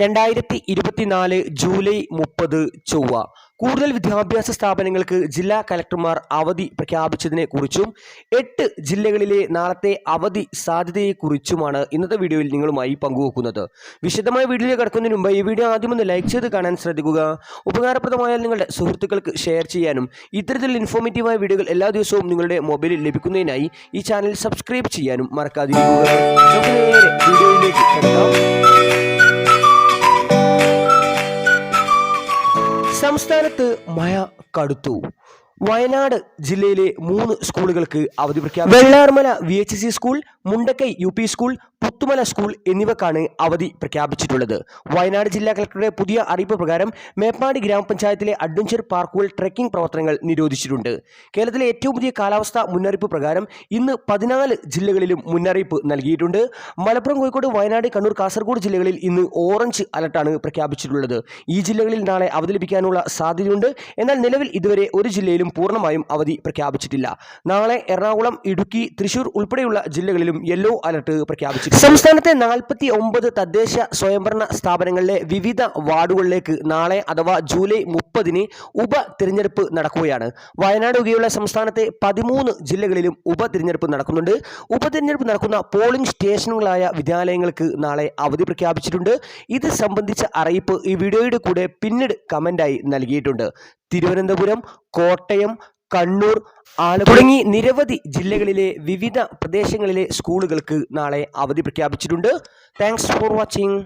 രണ്ടായിരത്തി ഇരുപത്തിനാല് ജൂലൈ മുപ്പത് ചൊവ്വ. കൂടുതൽ വിദ്യാഭ്യാസ സ്ഥാപനങ്ങൾക്ക് ജില്ലാ കലക്ടർമാർ അവധി പ്രഖ്യാപിച്ചതിനെ കുറിച്ചും എട്ട് ജില്ലകളിലെ നാളത്തെ അവധി സാധ്യതയെക്കുറിച്ചുമാണ് ഇന്നത്തെ വീഡിയോയിൽ നിങ്ങളുമായി പങ്കുവെക്കുന്നത്. വിശദമായ വീഡിയോ കിടക്കുന്നതിന് മുമ്പ് ഈ വീഡിയോ ആദ്യം ഒന്ന് ലൈക്ക് ചെയ്ത് കാണാൻ ശ്രദ്ധിക്കുക. ഉപകാരപ്രദമായാൽ നിങ്ങളുടെ സുഹൃത്തുക്കൾക്ക് ഷെയർ ചെയ്യാനും ഇത്തരത്തിൽ ഇൻഫോർമേറ്റീവായ വീഡിയോകൾ എല്ലാ ദിവസവും നിങ്ങളുടെ മൊബൈലിൽ ലഭിക്കുന്നതിനായി ഈ ചാനൽ സബ്സ്ക്രൈബ് ചെയ്യാനും മറക്കാതിരിക്കുക. വീഡിയോയിലേക്ക് സംസ്ഥാനത്ത് മഴ കടുത്തു. വയനാട് ജില്ലയിലെ മൂന്ന് സ്കൂളുകൾക്ക് അവധി പ്രഖ്യാപിച്ചു. Vellarmala V H C school Mundakkai U P school Puthumala school എന്നിവക്കാണ് അവധി പ്രഖ്യാപിച്ചിട്ടുള്ളത്. വയനാട് ജില്ലാ കളക്ടറുടെ പുതിയ അറിയിപ്പ് പ്രകാരം മേപ്പാടി ഗ്രാമപഞ്ചായത്തിലെ അഡ്വഞ്ചർ പാർക്കുകൾ ട്രെക്കിംഗ് പ്രവർത്തനങ്ങൾ നിരോധിച്ചിട്ടുണ്ട്. കേരളത്തിലെ ഏറ്റവും പുതിയ കാലാവസ്ഥാ മുന്നറിയിപ്പ് പ്രകാരം ഇന്ന് പതിനാല് ജില്ലകളിലും മുന്നറിയിപ്പ് നൽകിയിട്ടുണ്ട്. മലപ്പുറം കോഴിക്കോട് വയനാട് കണ്ണൂർ കാസർഗോഡ് ജില്ലകളിൽ ഇന്ന് ഓറഞ്ച് അലർട്ടാണ് പ്രഖ്യാപിച്ചിട്ടുള്ളത്. ഈ ജില്ലകളിൽ നാളെ അവധി ലഭിക്കാനുള്ള സാധ്യതയുണ്ട്. എന്നാൽ നിലവിൽ ഇതുവരെ ഒരു ജില്ലയിലും പൂർണമായും അവധി പ്രഖ്യാപിച്ചിട്ടില്ല. നാളെ എറണാകുളം ഇടുക്കി തൃശൂർ ഉൾപ്പെടെയുള്ള ജില്ലകളിലും യെല്ലോ അലർട്ട് പ്രഖ്യാപിച്ചു സംസ്ഥാനത്തെ നാൽപ്പത്തി ഒമ്പത് തദ്ദേശ സ്വയംഭരണ സ്ഥാപനങ്ങളിലെ വിവിധ വാർഡുകളിലേക്ക് നാളെ അഥവാ ജൂലൈ മുപ്പതിന് ഉപതിരഞ്ഞെടുപ്പ് നടക്കുകയാണ്. വയനാട് ഒഴികെയുള്ള സംസ്ഥാനത്തെ പതിമൂന്ന് ജില്ലകളിലും ഉപതിരഞ്ഞെടുപ്പ് നടക്കുന്നുണ്ട്. ഉപതിരഞ്ഞെടുപ്പ് നടക്കുന്ന പോളിംഗ് സ്റ്റേഷനുകളായ വിദ്യാലയങ്ങൾക്ക് നാളെ അവധി പ്രഖ്യാപിച്ചിട്ടുണ്ട്. ഇത് സംബന്ധിച്ച അറിയിപ്പ് ഈ വീഡിയോയുടെ കൂടെ പിന്നീട് കമന്റായി നൽകിയിട്ടുണ്ട്. തിരുവനന്തപുരം കോട്ടയം കണ്ണൂർ തുടങ്ങി നിരവധി ജില്ലകളിലെ വിവിധ പ്രദേശങ്ങളിലെ സ്കൂളുകൾക്ക് നാളെ അവധി പ്രഖ്യാപിച്ചിട്ടുണ്ട്. Thanks for watching